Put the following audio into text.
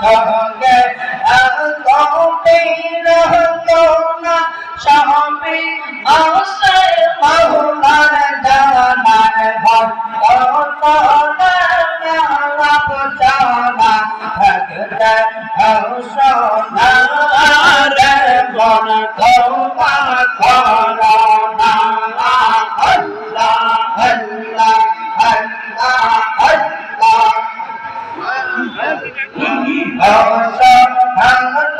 সঙ্গে সবই অবশ্যই মৌলার জানার ভক্ত সোনা সোনারে মন তোমা করোনা আল্লাহ আল্লাহ আল্লাহ আল্লাহ। চলে